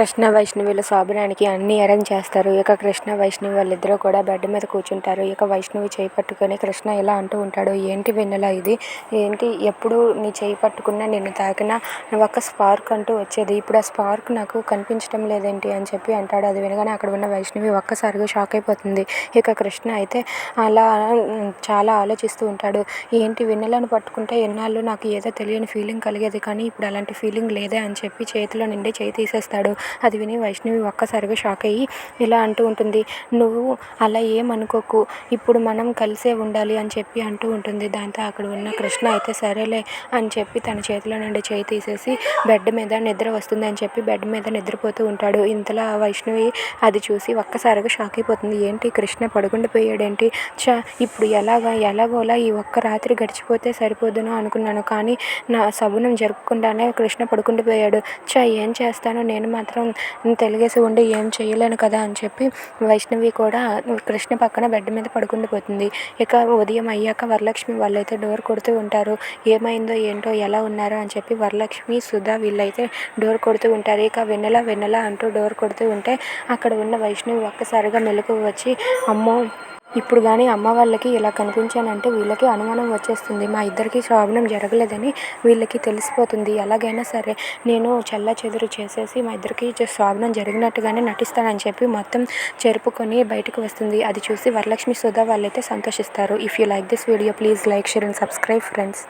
కృష్ణ వైష్ణవిల శోభనానికి అన్ని అరేంజ్ చేస్తారు. ఇక కృష్ణ వైష్ణవి వాళ్ళిద్దరూ కూడా బెడ్ మీద కూర్చుంటారు. ఇక వైష్ణవి చేయి పట్టుకొని కృష్ణ ఇలా అంటూ ఉంటాడు ఏంటి వెన్నెల ఇది? ఏంటి ఎప్పుడు నీ చేయి పట్టుకున్నా నిన్ను తాకినా ఒక స్పార్క్ అంటూ వచ్చేది. ఇప్పుడు ఆ స్పార్క్ నాకు కనిపించడం లేదేంటి? అని చెప్పి అంటాడు. అది వినగానే అక్కడ ఉన్న వైష్ణవి ఒక్కసారిగా షాక్ అయిపోతుంది. ఇక కృష్ణ అయితే అలా చాలా ఆలోచిస్తూ ఉంటాడు. ఏంటి వెన్నెలను పట్టుకుంటే ఎన్నాళ్ళు నాకు ఏదో తెలియని ఫీలింగ్ కలిగేది కానీ ఇప్పుడు అలాంటి ఫీలింగ్ లేదే అని చెప్పి చేతిలో నుండి చేయి తీసేస్తాడు. అది విని వైష్ణవి ఒక్కసారిగా షాక్ అయ్యి ఇలా అంటూ ఉంటుంది. నువ్వు అలా ఏమనుకోకు. ఇప్పుడు మనం కలిసే ఉండాలి అని చెప్పి అంటూ ఉంటుంది. దాంతో అక్కడ ఉన్న కృష్ణ అయితే సరేలే అని చెప్పి తన చేతిలో నుండి చేయి తీసేసి బెడ్ మీద నిద్ర వస్తుంది అని చెప్పి బెడ్ మీద నిద్రపోతూ ఉంటాడు. ఇంతలో వైష్ణవి అది చూసి ఒక్కసారిగా షాక్ అయిపోతుంది. ఏంటి కృష్ణ పడుకుండిపోయాడేంటి చ ఇప్పుడు ఎలాగా ఎలాగోలా ఈ ఒక్క రాత్రి గడిచిపోతే సరిపోదును అనుకున్నాను. కానీ నా శబనం జరగకుండానే కృష్ణ పడుకుండిపోయాడు చ ఏం చేస్తానో? నేను మాత్రం తెలుగేసి ఉండి ఏం చేయలేను కదా అని చెప్పి వైష్ణవి కూడా కృష్ణ పక్కన బెడ్ మీద పడుకుండిపోతుంది ఇక ఉదయం అయ్యాక వరలక్ష్మి వాళ్ళైతే డోర్ కొడుతూ ఉంటారు. ఏమైందో ఏంటో ఎలా ఉన్నారో అని చెప్పి వరలక్ష్మి సుధా వీళ్ళైతే డోర్ కొడుతూ ఉంటారు. ఇక వెన్నెల వెన్నెల అంటూ డోర్ కొడుతూ ఉంటే అక్కడ ఉన్న వైష్ణవి ఒక్కసారిగా మెలకు వచ్చి అమ్మో ఇప్పుడు కానీ అమ్మ వాళ్ళకి ఇలా కనిపించానంటే వీళ్ళకి అనుమానం వచ్చేస్తుంది. మా ఇద్దరికి ప్రాబ్లం జరగలేదని వీళ్ళకి తెలిసిపోతుంది. ఎలాగైనా సరే నేను చెల్లాచెదురు చేసేసి మా ఇద్దరికి ప్రాబ్లం జరిగినట్టుగానే నటిస్తానని చెప్పి మొత్తం చెరుపుకొని బయటకు వస్తుంది. అది చూసి వరలక్ష్మి సుధా వాళ్ళైతే సంతోషిస్తారు. If you like this video please like share and subscribe friends